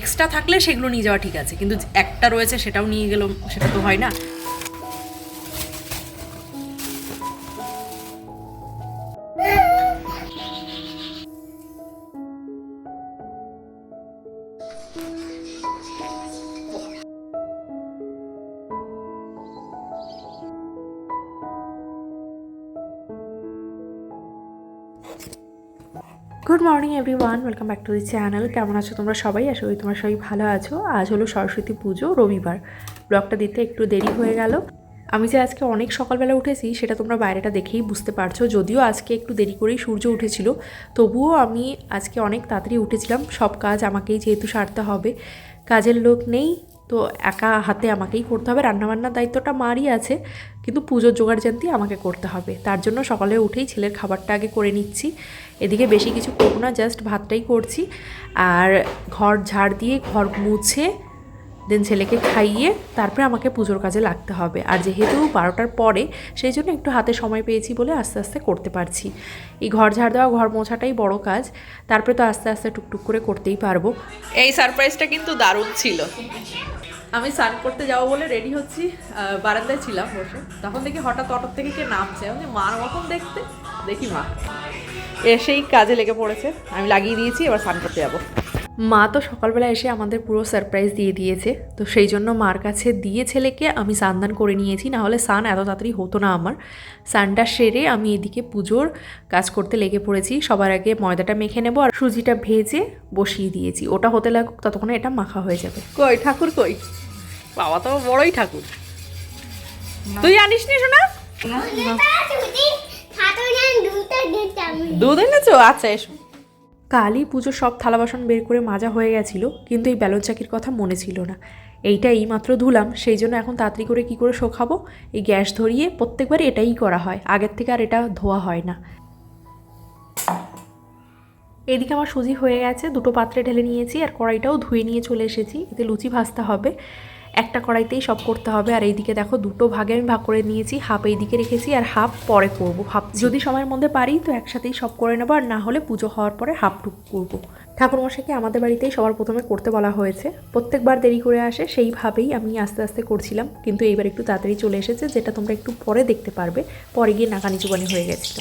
Extra থাকলে সেগুলো নিয়ে যাওয়া ঠিক আছে। কিন্তু একটা রয়েছে সেটাও নিয়ে গেলাম সেটা তো হয় না। Good morning everyone welcome back to the channel কেমন আছো তোমরা সবাই? আশা করি তোমরা সবাই ভালো আছো। আজ হলো সরস্বতী পুজো, রবিবার। ব্লগটা দিতে একটু দেরি হয়ে গেল। আমি যে আজকে অনেক সকালবেলা উঠেছি, সেটা তোমরা বাইরেটা দেখেই বুঝতে পারছ। যদিও আজকে একটু দেরি করেই সূর্য উঠেছিল, তবুও আমি আজকে অনেক তাড়াতাড়ি উঠেছিলাম। সব কাজ আমাকেই যেহেতু সারতে হবে, কাজের লোক নেই। তো একা হাতে আমাকেই করতে হবে। রান্নাবান্নার দায়িত্বটা মারই আছে, কিন্তু পুজোর জোগাড় জানতি আমাকে করতে হবে। তার জন্য সকালে উঠেই ছেলের খাবারটা আগে করে নিচ্ছি। এদিকে বেশি কিছু করব না জাস্ট ভাতটাই করছি। আর ঘর ঝাড় দিয়ে ঘর মুছে দেন ছেলেকে খাইয়ে তারপরে আমাকে পুজোর কাজে লাগতে হবে। আর যেহেতু বারোটার পরে, সেই জন্য একটু হাতে সময় পেয়েছি বলে আস্তে আস্তে করতে পারছি। এই ঘর ঝাড় দেওয়া, ঘর মোছাটাই বড় কাজ। তারপরে তো আস্তে আস্তে টুকটুক করে করতেই পারব। এই সারপ্রাইজটা কিন্তু দারুণ ছিল। আমি স্নান করতে যাব বলে রেডি হচ্ছি বারান্দায় ছিলাম বসে। তখন দেখি হঠাৎ অটো থেকে কে নামছে। আমি মার মতন দেখতে। দেখি মা। এসেই কাজে লেগে পড়েছে। আমি লাগিয়ে দিয়েছি, এবার স্নান করতে যাব। মা তো সকালবেলা এসে আমাদের পুরো সারপ্রাইজ দিয়ে দিয়েছে। তো সেই জন্য মার কাছে দিয়ে ছেলেকে আমি সানদান করে নিয়েছি। না হলে সান এত তাড়াতাড়ি হতো না আমার। সানটা সেরে আমি এদিকে পুজোর কাজ করতে লেগে পড়েছি। সবার আগে ময়দাটা মেখে নেব আর সুজিটা ভেজে বসিয়ে দিয়েছি। ওটা হতে লাগুক, ততক্ষণে এটা মাখা হয়ে যাবে। কই, ঠাকুর কই? বাবা তো বড়ই ঠাকুর। তুই জানিস নি। শোনা দুধ এনেছো? আচ্ছা এসো। কালই পুজোর সব থালা বাসন বের করে মাজা হয়ে গেছিল কিন্তু এই ব্যালন চাকির কথা মনে ছিল না। এইটা এই মাত্র ধুলাম সেই জন্য এখন তাড়াতাড়ি করে কি করে শোকাবো? এই গ্যাস ধরিয়ে প্রত্যেকবার এটাই করা হয় আগের থেকে আর এটা ধোয়া হয় না। এদিকে আমার সুজি হয়ে গেছে দুটো পাত্রে ঢেলে নিয়েছি আর কড়াইটাও ধুয়ে নিয়ে চলে এসেছি এতে লুচি ভাজতে হবে। একটা কড়াইতেই সব করতে হবে। আর এইদিকে দেখো দুটো ভাগে আমি ভাগ করে নিয়েছি, হাফ এইদিকে রেখেছি আর হাফ পরে করব হাফ যদি সময়ের মধ্যে পারি তো একসাথেই সব করে নেব, আর না হলে পুজো হওয়ার পরে হাফটুক করব। ঠাকুরমশাইকে আমাদের বাড়িতেই সবার প্রথমে করতে বলা হয়েছে। প্রত্যেকবার দেরি করে আসে সেইভাবেই আমি আস্তে আস্তে করছিলাম, কিন্তু এইবার একটু তাড়াতাড়ি চলে এসেছে, যেটা তোমরা একটু পরে দেখতে পারবে। পরে গিয়ে নাকানি চুবানি হয়ে গেছিল।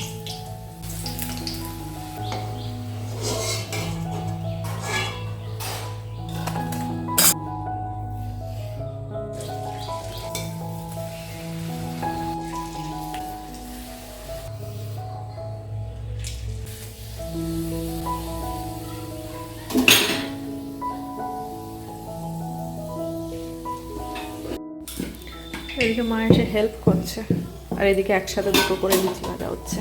এদিকে মা এসে হেল্প করছে। আর এদিকে একসাথে দুটো করে লুচি ভাজা হচ্ছে।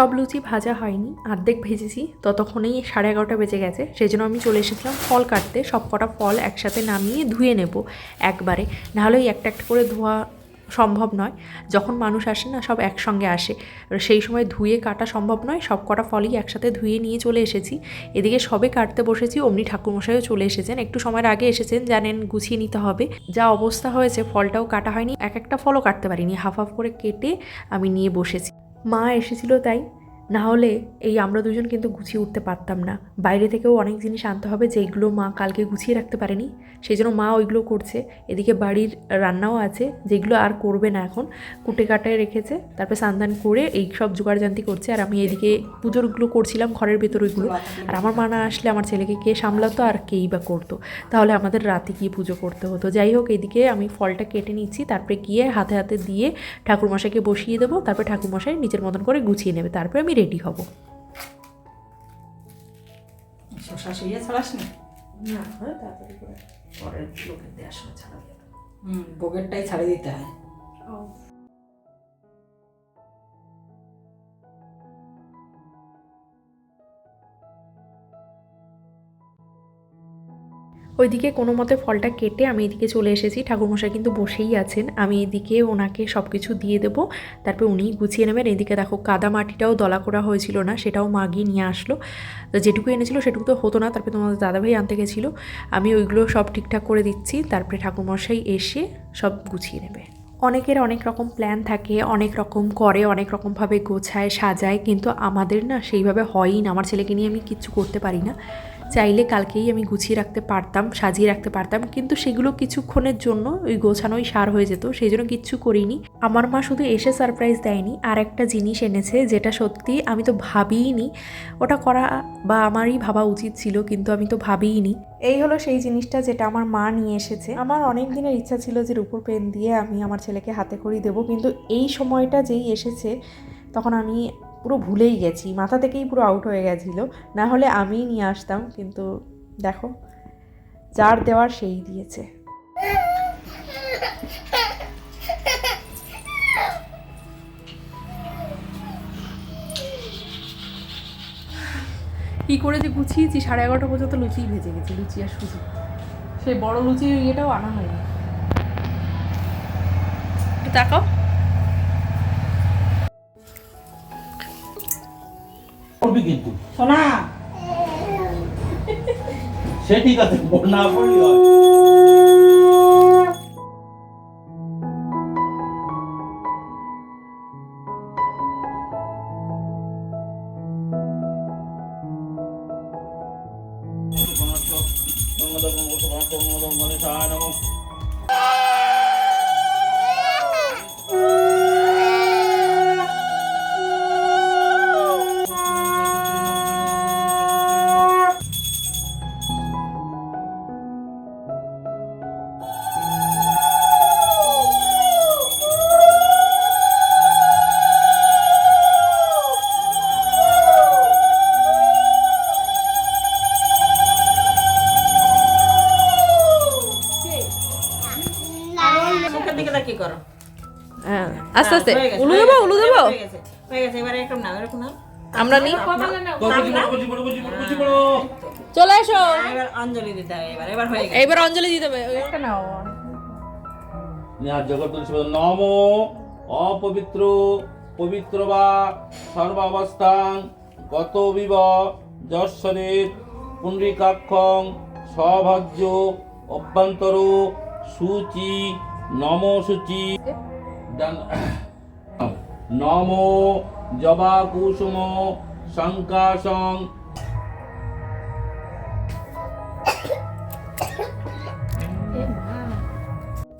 সব লুচি ভাজা হয়নি অর্ধেক ভেজেছি। ততক্ষণেই সাড়ে এগারোটা বেজে গেছে। সেই জন্য আমি চলে এসেছিলাম ফল কাটতে। সব কটা ফল একসাথে নামিয়ে ধুয়ে নেব একবারে। নাহলে ওই একটা একটা করে ধোয়া সম্ভব নয়। যখন মানুষ আসে না, সব একসঙ্গে আসে। সেই সময় ধুয়ে কাটা সম্ভব নয়। সব কটা ফলই একসাথে ধুয়ে নিয়ে চলে এসেছি। এদিকে সবে কাটতে বসেছি, অমনি ঠাকুরমশাইও চলে এসেছেন। একটু সময়ের আগে এসেছেন, জানেন গুছিয়ে নিতে হবে। যা অবস্থা হয়েছে, ফলটাও কাটা হয়নি। এক একটা ফলও কাটতে পারিনি। হাফ হাফ করে কেটে আমি নিয়ে বসেছি। মা এসেছিল তাই না হলে এই আমরা দুজন কিন্তু গুছিয়ে উঠতে পারতাম না। বাইরে থেকেও অনেক জিনিস আনতে হবে যেইগুলো মা কালকে গুছিয়ে রাখতে পারেনি। সেই জন্য মা ওইগুলো করছে। এদিকে বাড়ির রান্নাও আছে, যেগুলো আর করবে না এখন। কুটে কাটায় রেখেছে, তারপর সান্দান করে এই সব জোগাড়জান্তি করছে। আর আমি এদিকে পুজোরগুলো করছিলাম, ঘরের ভেতর ওইগুলো। আর আমার মা না আসলে আমার ছেলেকে কে সামলাতো আর কেই বা করতো। তাহলে আমাদের রাতে গিয়ে পুজো করতে হতো। যাই হোক, এদিকে আমি ফলটা কেটে নিচ্ছি, তারপরে গিয়ে হাতে হাতে দিয়ে ঠাকুরমশাইকে বসিয়ে দেবো। তারপরে ঠাকুরমশাই নিজের মতন করে গুছিয়ে নেবে। তারপরে আমি রেডি হব। শশা শুয়ে ছাড়াস না না তাড়াতাড়ি করে। পরের লোকের দেওয়ার সময় ছাড়া হুম ভোগেরটাই ছাড়ে দিতে হয়। ওইদিকে কোনো মতে ফলটা কেটে আমি এদিকে চলে এসেছি। ঠাকুরমশাই কিন্তু বসেই আছেন। আমি এদিকে ওনাকে সব কিছু দিয়ে দেবো। তারপর উনি গুছিয়ে নেবেন। এদিকে দেখো কাদা মাটিটাও দলা করা হয়েছিল না, সেটাও মাগিয়ে নিয়ে আসলো। তো যেটুকু এনেছিল সেটুকু তো হতো না, তারপরে তোমাদের দাদাভাই আনতে গেছিল। আমি ওইগুলো সব ঠিকঠাক করে দিচ্ছি। তারপরে ঠাকুরমশাই এসে সব গুছিয়ে নেবে। অনেকের অনেক রকম প্ল্যান থাকে, অনেক রকম করে, অনেক রকমভাবে গোছায়, সাজায়। কিন্তু আমাদের না সেইভাবে হয়ই না। আমার ছেলেকে নিয়ে আমি কিচ্ছু করতে পারি না। চাইলে কালকেই আমি গুছিয়ে রাখতে পারতাম, সাজিয়ে রাখতে পারতাম, কিন্তু সেগুলো কিছুক্ষণের জন্য ওই গোছানোই সার হয়ে যেত সেই জন্য কিচ্ছু করিনি। আমার মা শুধু এসে সারপ্রাইজ দেয়নি, আর একটা জিনিস এনেছে যেটা সত্যি আমি তো ভাবিইনি, ওটা করা বা আমারই ভাবা উচিত ছিল, কিন্তু আমি তো ভাবিইনি। এই হলো সেই জিনিসটা যেটা আমার মা নিয়ে এসেছে। আমার অনেক দিনের ইচ্ছা ছিল যে রূপোর পেন দিয়ে আমি আমার ছেলেকে হাতে করি দেবো, কিন্তু এই সময়টা যেই এসেছে, তখন আমি পুরো ভুলেই গেছি। মাথা থেকেই পুরো আউট হয়ে গেছিল। না হলে আমিই নিয়ে আসতাম, কিন্তু দেখো, যার দেওয়ার সেই দিয়েছে। কি করে যে গুছিয়েছি, সাড়ে এগারোটা পর্যন্ত লুচিই ভেজে গেছি, লুচি আর সুজি। সেই বড় লুচির ইয়েটাও আনা হয়নি। তাকাও। করবি কিন্তু। সোনা। সে ঠিক আছে না পড়লি হয়। মুখের গেছে, উলু দেবো উলু দেবো? হয়ে গেছে, এবারে এরকম নাও এরকম নাও। আমরা নিই চলে এসো। এবার অঞ্জলি দিতে হবে এবার এবার হয়ে গেছে। এইবার অঞ্জলি একটা নাও। নম অপবিত্র পবিত্র বা সর্বাবস্থান গত বিব যশ্বরের পুণ্ডরিকাক্ষং সভাজ্য অভ্যন্তর সূচি নম সূচি। ডান- নম জবা কুসুম শঙ্কাশং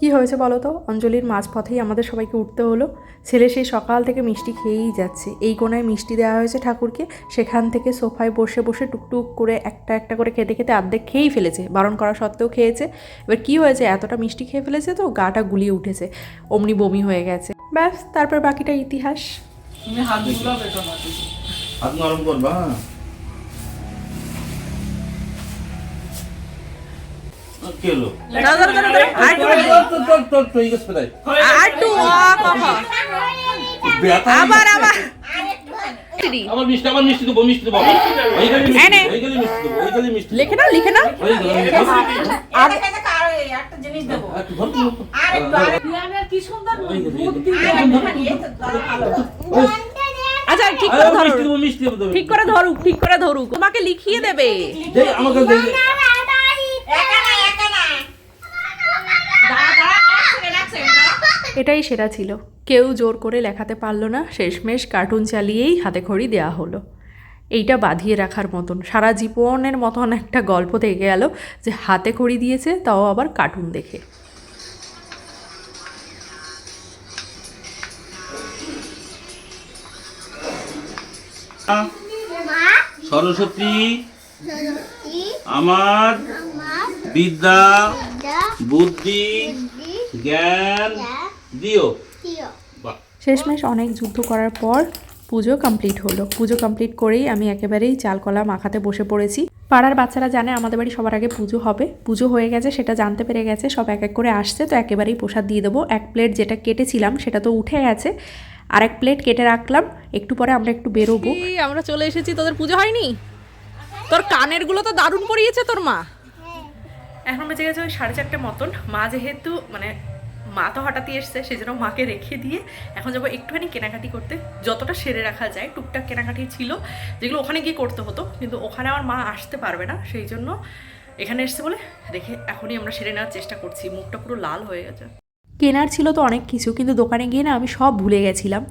কি হয়েছে বলো তো? অঞ্জলির মাঝপথেই আমাদের সবাইকে উঠতে হলো। ছেলে সেই সকাল থেকে মিষ্টি খেয়েই যাচ্ছে। এই কোনায় মিষ্টি দেওয়া হয়েছে ঠাকুরকে। সেখান থেকে সোফায় বসে বসে টুকটুক করে একটা একটা করে খেতে খেতে অর্ধেক খেয়েই ফেলেছে। বারণ করা সত্ত্বেও খেয়েছে। এবার কি হয়েছে? এতটা মিষ্টি খেয়ে ফেলেছে তো? গাটা গুলিয়ে উঠেছে। অমনি বমি হয়ে গেছে। ব্যাস তারপর বাকিটা ইতিহাস। তুমি হাত গুলাবে হাত নরম করবা আবার আবার। আবার মিষ্টি আবার মিষ্টি দেবো মিষ্টি দেবো। ওই গালি মিষ্টি দেবো, ওই গালি মিষ্টি দেবো ওই গালি মিষ্টি লিখে নাও লিখে নাও। জিনিস দেবো। আর কি সুন্দর বুদ্ধি। আচ্ছা ঠিক করে ধরো। ঠিক করে ধরুক ঠিক করে ধরুক। তোমাকে লিখিয়ে দেবে। আমাকে এটাই সেরা ছিল। কেউ জোর করে লেখাতে পারল না। শেষমেশ কার্টুন চালিয়েই হাতে খড়ি দেওয়া হলো। এইটা বাঁধিয়ে রাখার মতন। সারা জীবনের মতন একটা গল্প থেকে গেল যে হাতে খড়ি দিয়েছে তাও আবার কার্টুন দেখে। সরস্বতী আমার বিদ্যা বুদ্ধি জ্ঞান দিও। বাহ। শেষমেশ অনেক যুদ্ধ করার পর পুজো কমপ্লিট হলো। পুজো কমপ্লিট করেই আমি একেবারেই চালকলা মাখাতে বসে পড়েছি। পাড়ার বাচ্চারা জানে আমাদের বাড়ি সবার আগে পুজো হবে। পুজো হয়ে গেছে সেটা জানতে পেরে গেছে সব এক এক করে আসছে তো একেবারেই প্রসাদ দিয়ে দেবো। এক প্লেট যেটা কেটেছিলাম সেটা তো উঠে গেছে। আর এক প্লেট কেটে রাখলাম। একটু পরে আমরা একটু বেরোবো। আমরা চলে এসেছি তোদের পুজো হয়নি? তোর কানেরগুলো তো দারুণ পরিয়েছে তোর মা। এখন বেজে গেছে ওই সাড়ে চারটে মতন। মা যেহেতু মানে মা তো হঠাৎই এসছে সেই জন্য মাকে রেখে দিয়ে এখন যাব একটুখানি কেনাকাটি করতে। যতটা সেরে রাখা যায়, টুকটাক কেনাকাটি ছিল, যেগুলো ওখানে গিয়ে করতে হতো, কিন্তু ওখানে আমার মা আসতে পারবে না, সেই জন্য এখানে এসছে বলে দেখে এখনই আমরা সেরে নেওয়ার চেষ্টা করছি, মুখটা পুরো লাল হয়ে গেছে। কেনার ছিল তো অনেক কিছু, কিন্তু দোকানে গিয়ে না আমি সব ভুলে গেছিলাম।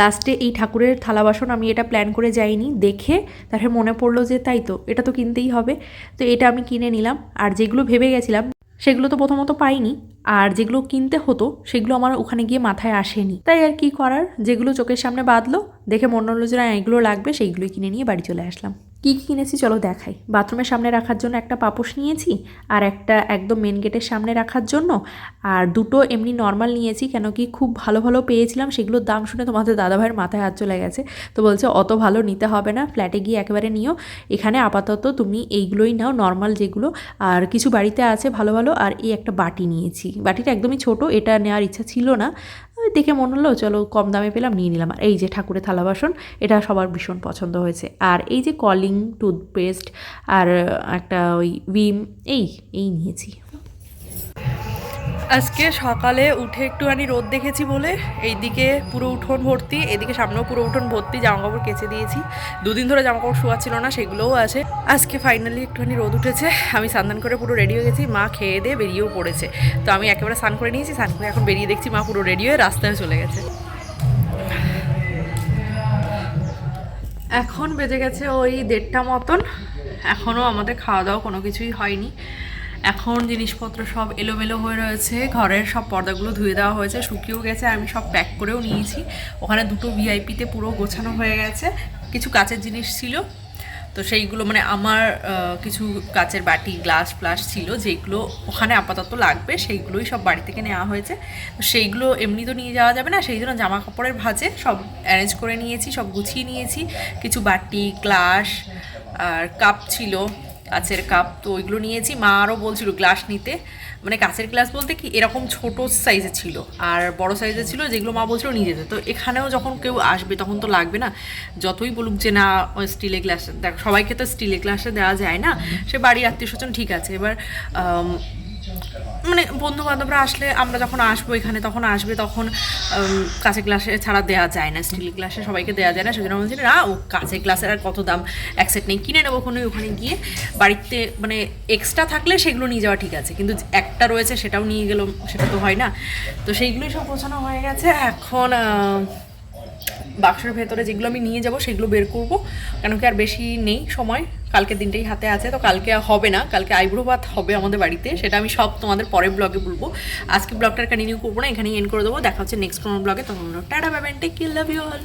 লাস্টে এই ঠাকুরের থালা বাসন আমি এটা প্ল্যান করে যাইনি, দেখে তারপরে মনে পড়ল যে তাই তো, এটা তো কিনতেই হবে। তো এটা আমি কিনে নিলাম, আর যেগুলো ভেবে গেছিলাম, সেগুলো তো প্রথমত পাইনি। আর যেগুলো কিনতে হতো, সেগুলো আমার ওখানে গিয়ে মাথায় আসেনি। তাই আর কি করার? যেগুলো চোখের সামনে বাঁধলো, দেখে মনে হলো যে এগুলো লাগবে, সেইগুলোই কিনে নিয়ে বাড়ি চলে আসলাম। কী কী কিনেছি চলো দেখাই। বাথরুমের সামনে রাখার জন্য একটা পাপোশ নিয়েছি আর একটা একদম মেন গেটের সামনে রাখার জন্য। আর দুটো এমনি নর্মাল নিয়েছি, কেন কি খুব ভালো ভালো পেয়েছিলাম, সেগুলোর দাম শুনে তোমাদের দাদাভাইয়ের মাথায় হাত চলে গেছে। তো বলছে, অত ভালো নিতে হবে না ফ্ল্যাটে গিয়ে একেবারে নিও। এখানে আপাতত তুমি এইগুলোই নাও নর্মাল যেগুলো। আর কিছু বাড়িতে আছে ভালো ভালো, আর এই একটা বাটি নিয়েছি। বাটিটা একদমই ছোট, এটা নেওয়ার ইচ্ছা ছিল না। দেখে মনে হলো, চলো কম দামে পেলাম, নিয়ে নিলাম। আর এই যে ঠাকুরের থালা বাসন, এটা সবার ভীষণ পছন্দ হয়েছে। আর এই যে কলিং টুথপেস্ট আর একটা ওই উইম এই এই নিয়েছি। আজকে সকালে উঠে একটুখানি রোদ দেখেছি বলে, এইদিকে পুরো উঠোন ভর্তি, এদিকে সামনেও পুরো উঠোন ভর্তি জামা কাপড় কেচে দিয়েছি। দুদিন ধরে জামা কাপড় শোয়া ছিল না, সেগুলোও আছে। আজকে ফাইনালি একটুখানি রোদ উঠেছে, আমি স্নান করে পুরো রেডি হয়ে গেছি, মা খেয়ে দিয়ে বেরিয়েও পড়েছে। তো আমি একেবারে স্নান করে নিয়েছি, স্নান করে এখন বেরিয়ে দেখছি মা পুরো রেডি হয়ে রাস্তায় চলে গেছে। এখন বেজে গেছে ওই দেড়টা মতন, এখনও আমাদের খাওয়া দাওয়া কোনো কিছুই হয়নি। এখন জিনিসপত্র সব এলোমেলো হয়ে রয়েছে, ঘরের সব পর্দাগুলো ধুয়ে দেওয়া হয়েছে, শুকিয়েও গেছে, আমি সব প্যাক করেও নিয়েছি। ওখানে দুটো ভিআইপিতে পুরো গোছানো হয়ে গেছে, কিছু কাচের জিনিস ছিল। তো সেইগুলো মানে আমার কিছু কাচের বাটি, গ্লাস, ফ্লাস ছিল, যেগুলো ওখানে আপাতত লাগবে, সেইগুলোই সব বাড়ি থেকে নেওয়া হয়েছে। তো সেইগুলো এমনি তো নিয়ে যাওয়া যাবে না, সেই জন্য জামা কাপড়ের ভাঁজে সব অ্যারেঞ্জ করে নিয়েছি, সব গুছিয়ে নিয়েছি। কিছু বাটি, গ্লাস, আর কাপ ছিল। কাচের কাপ তো ওইগুলো নিয়েছি। মা আরও বলছিল গ্লাস নিতে। মানে কাচের গ্লাস বলতে কি এরকম ছোট সাইজে ছিল আর বড় সাইজে ছিল যেগুলো মা বলছিল নিয়ে যেতে। তো এখানেও যখন কেউ আসবে তখন তো লাগবে না। যতই বলুক যে না স্টিলের গ্লাস দেখ, সবাইকে তো স্টিলের গ্লাসে দেওয়া যায় না। সে বাড়ির আত্মীয় স্বজন ঠিক আছে। এবার মানে বন্ধু বান্ধবরা আসলে আমরা যখন আসব এখানে, তখন আসবে তখন কাঁচের গ্লাসে ছাড়া দেওয়া যায় না। স্টিল গ্লাসে সবাইকে দেওয়া যায় না। সেজন্য বলছি, না, ও কাঁচের গ্লাসের আর কত দাম? এক সেট নেই, কিনে নেব ওখানে ওখানে গিয়ে। বাড়িতে মানে এক্সট্রা থাকলে সেগুলো নিয়ে যাওয়া ঠিক আছে। কিন্তু একটা রয়েছে সেটাও নিয়ে গেলো, সেটা তো হয় না। তো সেইগুলোই সব গোছানো হয়ে গেছে। এখন বাক্সের ভেতরে যেগুলো আমি নিয়ে যাব, সেগুলো বের করব। কেন কি আর বেশি নেই সময়। কালকে দিনটাই হাতে আছে, তো কালকে হবে না। কালকে আইব্রো ভাত হবে আমাদের বাড়িতে, সেটা আমি সব তোমাদের পরের ব্লগে বলব। আজকে ব্লগটা কন্টিনিউ করব না, এখানেই এন্ড করে দেবো। দেখা হচ্ছে নেক্সট কোনো ব্লগে। তখন tata ব্যাবেন take you love you all